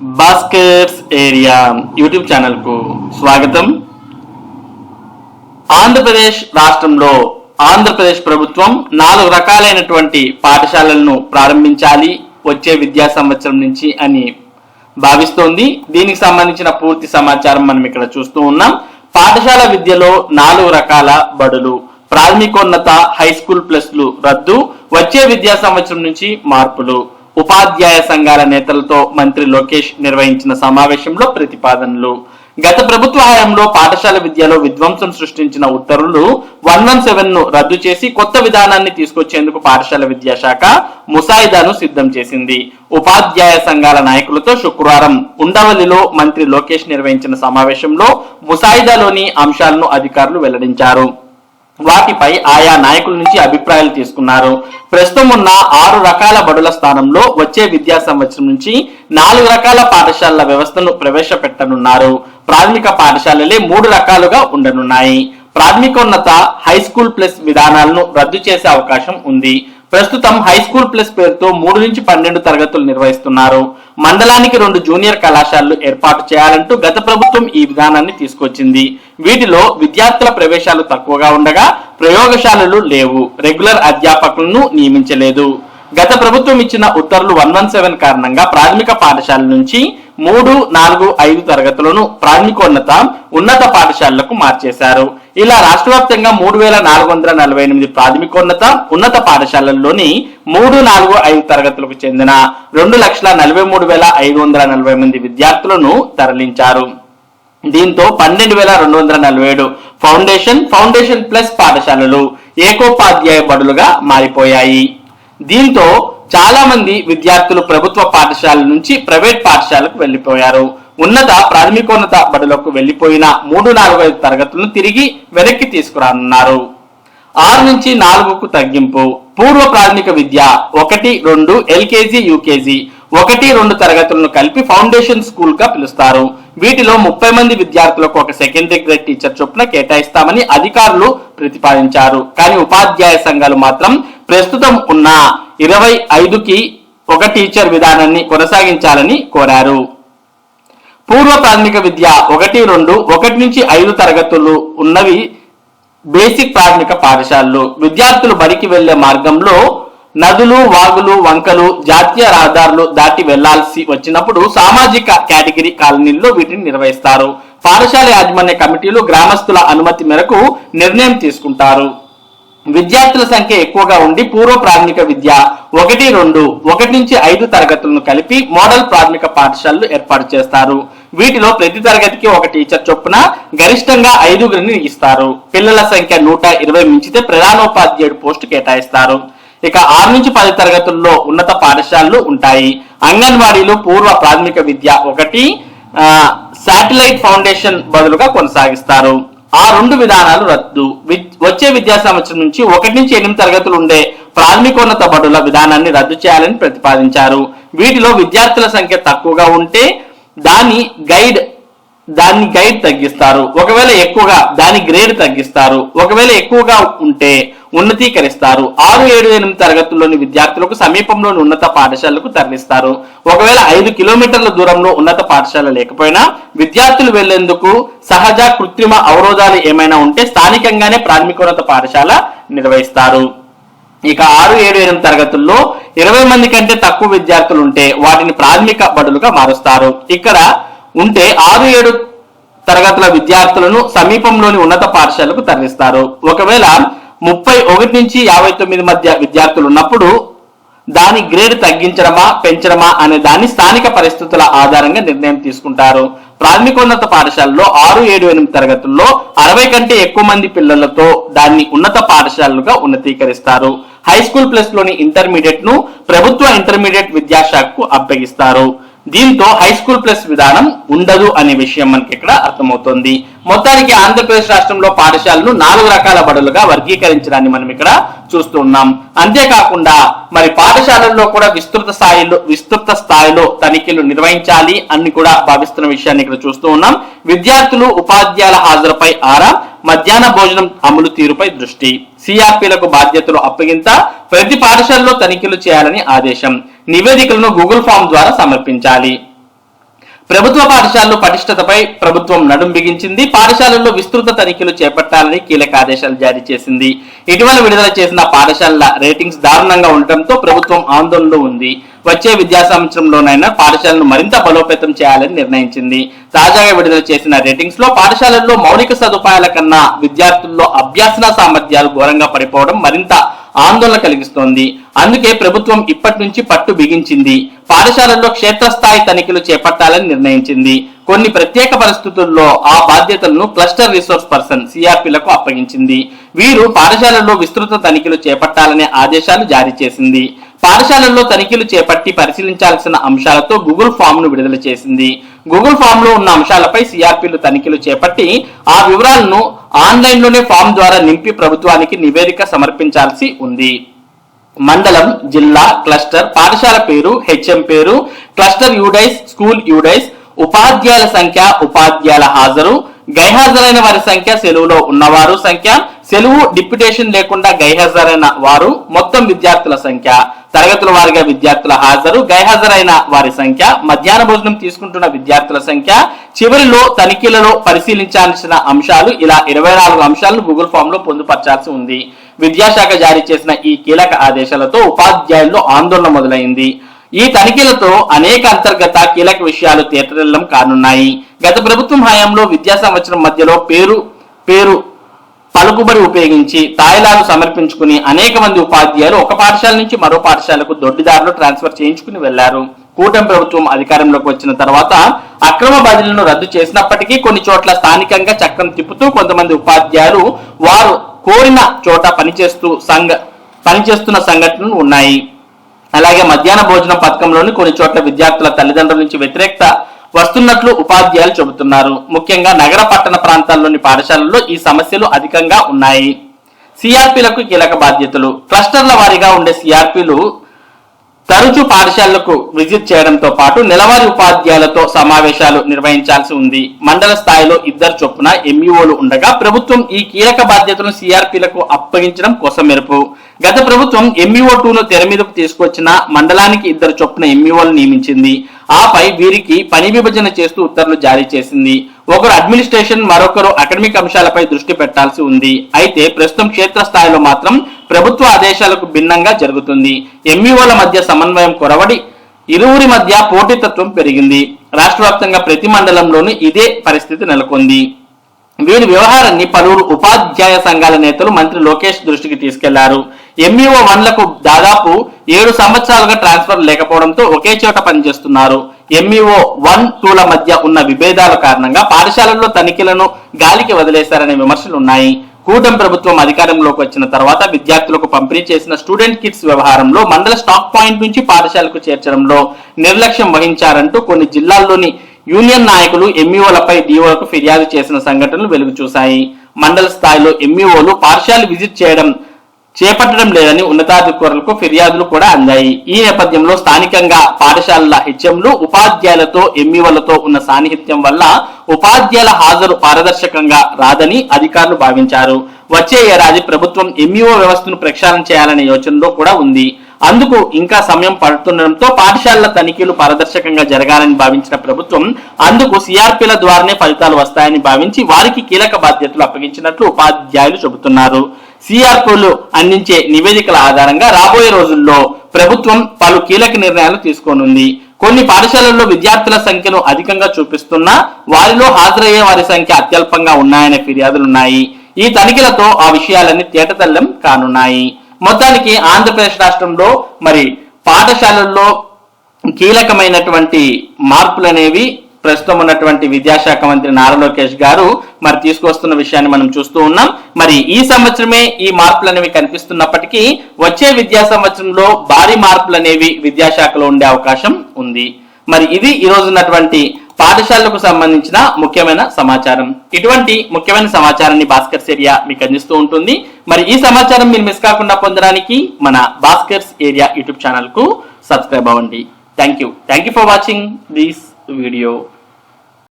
Baskets area YouTube ఛానల్కు స్వాగతం. ఆంధ్రప్రదేశ్ రాష్ట్రంలో ఆంధ్రప్రదేశ్ ప్రభుత్వం నాలుగు రకాలైనటువంటి పాఠశాలలను ప్రారంభించాలి వచ్చే విద్యా సంవత్సరం నుంచి అని భావిస్తోంది. దీనికి సంబంధించిన పూర్తి సమాచారం మనం ఇక్కడ చూస్తూ ఉన్నాం. పాఠశాల విద్యలో నాలుగు రకాల బడులు. ప్రాథమికోన్నత హై స్కూల్ ప్లస్లు రద్దు. వచ్చే విద్యా సంవత్సరం నుంచి మార్పులు. ఉపాధ్యాయ సంఘాల నేతలతో మంత్రి లోకేష్ నిర్వహించిన సమావేశంలో ప్రతిపాదనలు. గత ప్రభుత్వ హయాంలో పాఠశాల విద్యలో విధ్వంసం సృష్టించిన ఉత్తర్వులు వన్ వన్ సెవెన్ను రద్దు చేసి కొత్త విధానాన్ని తీసుకొచ్చేందుకు పాఠశాల విద్యాశాఖ ముసాయిదాను సిద్ధం చేసింది. ఉపాధ్యాయ సంఘాల నాయకులతో శుక్రవారం ఉండవల్లిలో మంత్రి లోకేష్ నిర్వహించిన సమావేశంలో ముసాయిదాలోని అంశాలను అధికారులు వెల్లడించారు. వాటిపై ఆయా నాయకుల నుంచి అభిప్రాయాలు తీసుకున్నారు. ప్రస్తుతం ఉన్న ఆరు రకాల బడుల స్థానంలో వచ్చే విద్యా సంవత్సరం నుంచి నాలుగు రకాల పాఠశాలల వ్యవస్థను ప్రవేశపెట్టనున్నారు. ప్రాథమిక పాఠశాలలే మూడు రకాలుగా ఉండనున్నాయి. ప్రాథమికోన్నత హై స్కూల్ ప్లస్ విధానాలను రద్దు చేసే అవకాశం ఉంది. ప్రస్తుతం హై స్కూల్ ప్లస్ పేరుతో మూడు నుంచి పన్నెండు తరగతులు నిర్వహిస్తున్నారు. మండలానికి రెండు జూనియర్ కళాశాలలు ఏర్పాటు చేయాలంటూ గత ప్రభుత్వం ఈ విధానాన్ని తీసుకొచ్చింది. వీటిలో విద్యార్థుల ప్రవేశాలు తక్కువగా ఉండగా ప్రయోగశాలలు లేవు. రెగ్యులర్ అధ్యాపకులను నియమించలేదు. గత ప్రభుత్వం ఇచ్చిన ఉత్తర్వులు వన్ వన్ సెవెన్ కారణంగా ప్రాథమిక పాఠశాల నుంచి మూడు నాలుగు ఐదు తరగతులను ప్రాథమికోన్నత ఉన్నత పాఠశాలలకు మార్చేశారు. ఇలా రాష్ట్ర వ్యాప్తంగా మూడు వేల నాలుగు వందల నలభై ఎనిమిది ప్రాథమికోన్నత ఉన్నత పాఠశాలల్లోని మూడు నాలుగు ఐదు తరగతులకు చెందిన రెండు లక్షల నలభై మూడు వేల ఐదు వందల నలభై మంది విద్యార్థులను తరలించారు. దీంతో పన్నెండు వేల రెండు వందల నలభై ఏడు ఫౌండేషన్ ఫౌండేషన్ ప్లస్ పాఠశాలలు ఏకోపాధ్యాయ బడులుగా మారిపోయాయి. దీంతో చాలా మంది విద్యార్థులు ప్రభుత్వ పాఠశాల నుంచి ప్రైవేట్ పాఠశాలకు వెళ్ళిపోయారు ఉన్నత ప్రాథమికోన్నత బడులకు వెళ్ళిపోయిన మూడు నాలుగైదు ఐదు తరగతులను తిరిగి వెనక్కి తీసుకురానున్నారు. ఆరు నుంచి నాలుగుకు తగ్గింపు. పూర్వ ప్రాథమిక విద్య ఒకటి రెండు ఎల్కేజీ యూకేజీ ఒకటి రెండు తరగతులను కలిపి ఫౌండేషన్ స్కూల్గా పిలుస్తారు. వీటిలో ముప్పై మంది విద్యార్థులకు ఒక సెకండరీ గ్రేడ్ టీచర్ చొప్పున కేటాయిస్తామని అధికారులు ప్రతిపాదించారు. కానీ ఉపాధ్యాయ సంఘాలు మాత్రం ప్రస్తుతం ఉన్న ఇరవై ఐదుకి ఒక టీచర్ విధానాన్ని కొనసాగించాలని కోరారు. పూర్వ ప్రాథమిక విద్య ఒకటి రెండు ఒకటి నుంచి ఐదు తరగతులు ఉన్నవి బేసిక్ ప్రాథమిక పాఠశాలలు. విద్యార్థులు బడికి వెళ్ళే మార్గంలో నదులు వాగులు వంకలు జాతీయ రహదారులు దాటి వెళ్ళాల్సి వచ్చినప్పుడు సామాజిక కేటగిరీ కాలనీల్లో వీటిని నిర్వహిస్తారు. పాఠశాల యాజమాన్య కమిటీలు గ్రామస్తుల అనుమతి మేరకు నిర్ణయం తీసుకుంటారు. విద్యార్థుల సంఖ్య ఎక్కువగా ఉండి పూర్వ ప్రాథమిక విద్య ఒకటి రెండు ఒకటి నుంచి ఐదు తరగతులను కలిపి మోడల్ ప్రాథమిక పాఠశాలలు ఏర్పాటు చేస్తారు. వీటిలో ప్రతి తరగతికి ఒక టీచర్ చొప్పున గరిష్టంగా ఐదుగురిని ఇస్తారు. పిల్లల సంఖ్య నూట ఇరవై మించితే ప్రధానోపాధ్యాయుడు పోస్టు కేటాయిస్తారు. ఇక ఆరు నుంచి పది తరగతుల్లో ఉన్నత పాఠశాలలు ఉంటాయి. అంగన్వాడీలు పూర్వ ప్రాథమిక విద్య ఒకటి సాటిలైట్ శాటిలైట్ ఫౌండేషన్ బదులుగా కొనసాగిస్తారు. ఆ రెండు విధానాలు రద్దు. వి- వచ్చే విద్యా సంవత్సరం నుంచి ఒకటి నుంచి ఎనిమిది తరగతులు ఉండే ప్రాథమికోన్నత బడుల విధానాన్ని రద్దు చేయాలని ప్రతిపాదించారు. వీటిలో విద్యార్థుల సంఖ్య తక్కువగా ఉంటే దాని గైడ్ దాన్ని గైడ్ తగ్గిస్తారు. ఒకవేళ ఎక్కువగా దాని గ్రేడ్ తగ్గిస్తారు. ఒకవేళ ఎక్కువగా ఉంటే ఉన్నతీకరిస్తారు. ఆరు ఏడు ఎనిమిది తరగతుల్లోని విద్యార్థులకు సమీపంలోని ఉన్నత పాఠశాలకు తరలిస్తారు. ఒకవేళ ఐదు కిలోమీటర్ల దూరంలో ఉన్నత పాఠశాల లేకపోయినా విద్యార్థులు వెళ్ళేందుకు సహజ కృత్రిమ అవరోధాలు ఏమైనా ఉంటే స్థానికంగానే ప్రాథమికోన్నత పాఠశాల నిర్వహిస్తారు. ఇక ఆరు ఏడు ఎనిమిది తరగతుల్లో ఇరవై మంది కంటే తక్కువ విద్యార్థులు ఉంటే వాటిని ప్రాథమిక బడులుగా మారుస్తారు. ఇక్కడ ఉంటే ఆరు ఏడు తరగతుల విద్యార్థులను సమీపంలోని ఉన్నత పాఠశాలకు తరలిస్తారు. ఒకవేళ ముప్పై ఒకటి నుంచి యాభై తొమ్మిది మధ్య విద్యార్థులు ఉన్నప్పుడు దాని గ్రేడ్ తగ్గించడమా పెంచడమా అనే దాన్ని స్థానిక పరిస్థితుల ఆధారంగా నిర్ణయం తీసుకుంటారు. ప్రాథమికోన్నత పాఠశాలలో ఆరు ఏడు ఎనిమిది తరగతుల్లో అరవై కంటే ఎక్కువ మంది పిల్లలతో దాన్ని ఉన్నత పాఠశాలలుగా ఉన్నతీకరిస్తారు. హై స్కూల్ ప్లస్లోని ఇంటర్మీడియట్ను ప్రభుత్వ ఇంటర్మీడియట్ విద్యాశాఖకు అప్పగిస్తారు. దీంతో హై స్కూల్ ప్లస్ విధానం ఉండదు అనే విషయం మనకి ఇక్కడ అర్థమవుతుంది. మొత్తానికి ఆంధ్రప్రదేశ్ రాష్ట్రంలో పాఠశాలను నాలుగు రకాల బడులుగా వర్గీకరించడాన్ని మనం ఇక్కడ చూస్తున్నాం అంతేకాకుండా మరి పాఠశాలల్లో కూడా విస్తృత స్థాయిలో విస్తృత స్థాయిలో తనిఖీలు నిర్వహించాలి అని కూడా భావిస్తున్న విషయాన్ని ఇక్కడ చూస్తూ ఉన్నాం. విద్యార్థులు ఉపాధ్యాయుల హాజరుపై ఆరా మధ్యాహ్న భోజనం అమలు తీరుపై దృష్టి. సిఆర్పీలకు బాధ్యతలు అప్పగింత ప్రతి పాఠశాలలో తనిఖీలు చేయాలని ఆదేశం. నివేదికలను గూగుల్ ఫామ్ ద్వారా సమర్పించాలి. ప్రభుత్వ పాఠశాలలు పటిష్టతపై ప్రభుత్వం నడుం బిగించింది. పాఠశాలల్లో విస్తృత తనిఖీలు చేపట్టాలని కీలక ఆదేశాలు జారీ చేసింది. ఇటీవల విడుదల చేసిన పాఠశాలల రేటింగ్స్ దారుణంగా ఉండటంతో ప్రభుత్వం ఆందోళనలో ఉంది. వచ్చే విద్యా సంవత్సరంలోనైనా పాఠశాలను మరింత బలోపేతం చేయాలని నిర్ణయించింది. తాజాగా విడుదల చేసిన రేటింగ్స్లో పాఠశాలల్లో మౌలిక సదుపాయాల కన్నా విద్యార్థుల్లో అభ్యాసన సామర్థ్యాలు ఘోరంగా పడిపోవడం మరింత ఆందోళన కలిగిస్తోంది. అందుకే ప్రభుత్వం ఇప్పటి నుంచి పట్టు బిగించింది. పాఠశాలల్లో క్షేత్రస్థాయి తనిఖీలు చేపట్టాలని నిర్ణయించింది. కొన్ని ప్రత్యేక పరిస్థితుల్లో ఆ బాధ్యతలను క్లస్టర్ రిసోర్స్ పర్సన్ సిఆర్పిలకు అప్పగించింది. వీరు పాఠశాలల్లో విస్తృత తనిఖీలు చేపట్టాలనే ఆదేశాలు జారీ చేసింది. పాఠశాలల్లో తనిఖీలు చేపట్టి పరిశీలించాల్సిన అంశాలతో గూగుల్ ఫామ్ను విడుదల చేసింది. గూగుల్ ఫామ్లో ఉన్న అంశాలపై సిఆర్పీలు తనిఖీలు చేపట్టి ఆ వివరాలను ఆన్లైన్లోనే ఫామ్ ద్వారా నింపి ప్రభుత్వానికి నివేదిక సమర్పించాల్సి ఉంది. మండలం జిల్లా క్లస్టర్ పాఠశాల పేరు హెచ్ఎం పేరు క్లస్టర్ యూడైస్ స్కూల్ యూడైస్ ఉపాధ్యాయుల సంఖ్య ఉపాధ్యాయుల హాజరు గైహాజరైన వారి సంఖ్య సెలవులో ఉన్నవారు సంఖ్య సెలవు డిప్యుటేషన్ లేకుండా గైహాజరైన వారు మొత్తం విద్యార్థుల సంఖ్య. తరగతుల వారిగా విద్యార్థుల హాజరు గైహాజరైన వారి సంఖ్య మధ్యాహ్న భోజనం తీసుకుంటున్న విద్యార్థుల సంఖ్య చివరిలో తనిఖీలలో పరిశీలించాల్సిన అంశాలు ఇలా ఇరవై నాలుగు అంశాలను గూగుల్ ఫామ్లో పొందుపరచాల్సి ఉంది. విద్యాశాఖ జారీ చేసిన ఈ కీలక ఆదేశాలతో ఉపాధ్యాయుల్లో ఆందోళన మొదలైంది. ఈ తనిఖీలతో అనేక అంతర్గత కీలక విషయాలు తేటతెల్లం కానున్నాయి. గత ప్రభుత్వం హయాంలో విద్యా సంవత్సరం మధ్యలో పేరు పేరు పలుకుబడి ఉపయోగించి తాయిలాలు సమర్పించుకుని అనేక మంది ఉపాధ్యాయులు ఒక పాఠశాల నుంచి మరో పాఠశాలకు దొడ్డిదారులు ట్రాన్స్ఫర్ చేయించుకుని వెళ్ళారు. కూటమి ప్రభుత్వం అధికారంలోకి వచ్చిన తర్వాత అక్రమ బదిలీలను రద్దు చేసినప్పటికీ కొన్ని చోట్ల స్థానికంగా చక్రం తిప్పుతూ కొంతమంది ఉపాధ్యాయులు వారు కోరిన చోట పనిచేస్తూ సంఘ పనిచేస్తున్న సంఘటనలు ఉన్నాయి. అలాగే మధ్యాహ్న భోజనం పథకంలోని కొన్ని చోట్ల విద్యార్థుల తల్లిదండ్రుల నుంచి వ్యతిరేకత వస్తున్నట్లు ఉపాధ్యాయులు చెబుతున్నారు. ముఖ్యంగా నగర పట్టణ ప్రాంతాల్లోని పాఠశాలల్లో ఈ సమస్యలు అధికంగా ఉన్నాయి. సిఆర్పీలకు కీలక బాధ్యతలు. క్లస్టర్ల వారీగా ఉండే సిఆర్పీలు తరచూ పాఠశాలలకు విజిట్ చేయడంతో పాటు నెలవారీ ఉపాధ్యాయులతో సమావేశాలు నిర్వహించాల్సి ఉంది. మండల స్థాయిలో ఇద్దరు చొప్పున ఎంఈఓలు ఉండగా ప్రభుత్వం ఈ కీలక బాధ్యతను సిఆర్పీలకు అప్పగించడం కోసం మెరుపు గత ప్రభుత్వం ఎంఈఓ టూను తెర మీదకు తీసుకొచ్చిన మండలానికి ఇద్దరు చొప్పున ఎంఈఓలు నియమించింది. ఆపై వీరికి పని విభజన చేస్తూ ఉత్తర్వులు జారీ చేసింది. ఒకరు అడ్మినిస్ట్రేషన్ మరొకరు అకాడమిక్ అంశాలపై దృష్టి పెట్టాల్సి ఉంది. అయితే ప్రస్తుతం క్షేత్రస్థాయిలో మాత్రం ప్రభుత్వ ఆదేశాలకు భిన్నంగా జరుగుతుంది. ఎంఈఓల మధ్య సమన్వయం కొరవడి ఇరువురి మధ్య పోటీతత్వం పెరిగింది. రాష్ట్ర వ్యాప్తంగా ప్రతి మండలంలోనూ ఇదే పరిస్థితి నెలకొంది. వీరి వ్యవహారాన్ని పలువురు ఉపాధ్యాయ సంఘాల నేతలు మంత్రి లోకేష్ దృష్టికి తీసుకెళ్ళారు. ఎంఈఓ వన్లకు దాదాపు ఏడు సంవత్సరాలుగా ట్రాన్స్ఫర్ లేకపోవడంతో ఒకే చోట పనిచేస్తున్నారు. ఎంఈఓ వన్ టూల మధ్య ఉన్న విభేదాల కారణంగా పాఠశాలల్లో తనిఖీలను గాలికి వదిలేశారనే విమర్శలు ఉన్నాయి కూటమి ప్రభుత్వం అధికారంలోకి వచ్చిన తర్వాత విద్యార్థులకు పంపిణీ చేసిన స్టూడెంట్ కిట్స్ వ్యవహారంలో మండల స్టాక్ పాయింట్ నుంచి పాఠశాలకు చేర్చడంలో నిర్లక్ష్యం వహించారంటూ కొన్ని జిల్లాల్లోని యూనియన్ నాయకులు ఎంఈఓలపై డిఓలకు ఫిర్యాదు చేసిన సంఘటనలు వెలుగు చూశాయి మండల స్థాయిలో ఎంఈఓలు పాఠశాల విజిట్ చేయడం చేపట్టడం లేదని ఉన్నతాధికారులకు ఫిర్యాదులు కూడా అందాయి. ఈ నేపథ్యంలో స్థానికంగా పాఠశాలల హెచ్ఎంలు ఉపాధ్యాయులతో ఎంఈఓలతో ఉన్న సాన్నిహిత్యం వల్ల ఉపాధ్యాయుల హాజరు పారదర్శకంగా రాదని అధికారులు భావించారు. వచ్చే ఏడాది ప్రభుత్వం ఎంఈఓ వ్యవస్థను ప్రక్షాళన చేయాలనే యోచనలో కూడా ఉంది. అందుకు ఇంకా సమయం పడుతుండటంతో పాఠశాలల తనిఖీలు పారదర్శకంగా జరగాలని భావించిన ప్రభుత్వం అందుకు సిఆర్పీల ద్వారానే ఫలితాలు వస్తాయని భావించి వారికి కీలక బాధ్యతలు అప్పగించినట్లు ఉపాధ్యాయులు చెబుతున్నారు. సిఆర్పీలు అందించే నివేదికల ఆధారంగా రాబోయే రోజుల్లో ప్రభుత్వం పలు కీలక నిర్ణయాలు తీసుకోనుంది. కొన్ని పాఠశాలల్లో విద్యార్థుల సంఖ్యను అధికంగా చూపిస్తున్నా వారిలో హాజరయ్యే వారి సంఖ్య అత్యల్పంగా ఉన్నాయనే ఫిర్యాదులున్నాయి. ఈ తనిఖీలతో ఆ విషయాలన్నీ తేటతెల్లం కానున్నాయి. మొత్తానికి ఆంధ్రప్రదేశ్ రాష్ట్రంలో మరి పాఠశాలల్లో కీలకమైనటువంటి మార్పులు అనేవి ప్రస్తుతం ఉన్నటువంటి విద్యాశాఖ మంత్రి నారా లోకేష్ గారు మరి తీసుకొస్తున్న విషయాన్ని మనం చూస్తూ ఉన్నాం. మరి ఈ సంవత్సరమే ఈ మార్పులు అనేవి కనిపిస్తున్నప్పటికీ వచ్చే విద్యా సంవత్సరంలో భారీ మార్పులు అనేవి విద్యాశాఖలో ఉండే అవకాశం ఉంది. మరి ఇది ఈ రోజు ఉన్నటువంటి పాఠశాలలకు సంబంధించిన ముఖ్యమైన సమాచారం. ఇటువంటి ముఖ్యమైన సమాచారాన్ని భాస్కర్స్ ఏరియా మీకు అందిస్తూ ఉంటుంది. మరి ఈ సమాచారం మీరు మిస్ కాకుండా పొందడానికి మన భాస్కర్స్ ఏరియా యూట్యూబ్ ఛానల్కు సబ్స్క్రైబ్ అవ్వండి. Thank you. Thank you for watching this video.